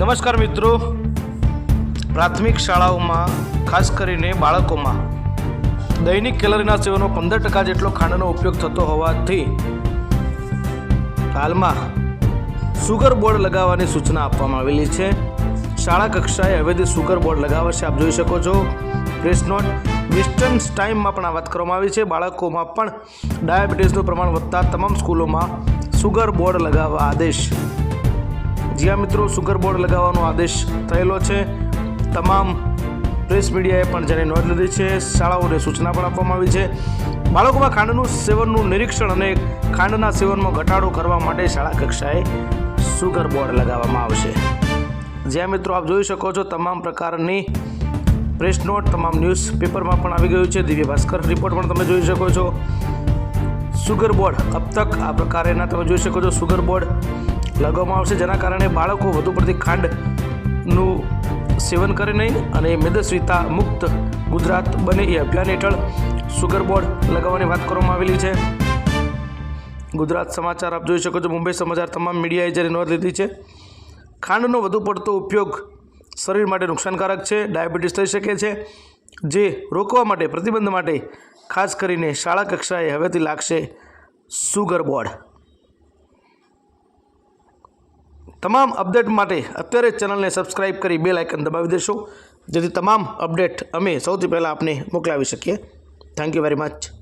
નમસ્કાર મિત્રો. પ્રાથમિક શાળાઓમાં, ખાસ કરીને બાળકોમાં, દૈનિક કેલરીના સેવનનો પંદર ટકા જેટલો ખાંડનો ઉપયોગ થતો હોવાથી હાલમાં સુગર બોર્ડ લગાવવાની સૂચના આપવામાં આવેલી છે. શાળા કક્ષાએ હવેથી સુગર બોર્ડ લગાવશે, આપ જોઈ શકો છો. પ્રેસ નોટ ડિસ્ટન્સ ટાઈમમાં પણ આ વાત કરવામાં આવી છે. બાળકોમાં પણ ડાયાબિટીસનું પ્રમાણ વધતા તમામ સ્કૂલોમાં સુગર બોર્ડ લગાવવા આદેશ જ્યાં મિત્રો, સુગર બોર્ડ લગાવવાનો આદેશ થયેલો છે. તમામ પ્રેસ મીડિયાએ પણ જેની નોંધ લીધી છે, શાળાઓને સૂચના પણ આપવામાં આવી છે. બાળકોમાં ખાંડનું સેવનનું નિરીક્ષણ અને ખાંડના સેવનમાં ઘટાડો કરવા માટે શાળા કક્ષાએ સુગર બોર્ડ લગાવવામાં આવશે. જ્યાં મિત્રો, આપ જોઈ શકો છો તમામ પ્રકારની પ્રેસ નોટ, તમામ ન્યૂઝ પેપરમાં પણ આવી ગયું છે. દિવ્ય ભાસ્કર રિપોર્ટ પણ તમે જોઈ શકો છો. સુગર બોર્ડ, અબ તક આ પ્રકારેના તમે જોઈ શકો છો. સુગર બોર્ડ લગાવવામાં આવશે. જેના કારણે બાળકો વધુ પડતી ખાંડનું સેવન કરે નહીં અને મેદસ્વીતા મુક્ત ગુજરાત બને એ અભિયાન હેઠળ સુગર બોર્ડ લગાવવાની વાત કરવામાં આવેલી છે. ગુજરાત સમાચાર આપ જોઈ શકો છો. મુંબઈ સમાચાર તમામ મીડિયાએ જ્યારે નોંધ લીધી છે, ખાંડનો વધુ પડતો ઉપયોગ શરીર માટે નુકસાનકારક છે, ડાયાબિટીસ થઈ શકે છે, જે રોકવા માટે, પ્રતિબંધ માટે ખાસ કરીને શાળા કક્ષાએ હવેથી લાગશે સુગર બોર્ડ. તમામ અપડેટ માટે અત્યારે ચેનલને સબસ્ક્રાઈબ કરી બે લાઇકન દબાવી દેશો જેથી તમામ અપડેટ અમે સૌથી પહેલાં આપને મોકલાવી શકીએ. Thank you very much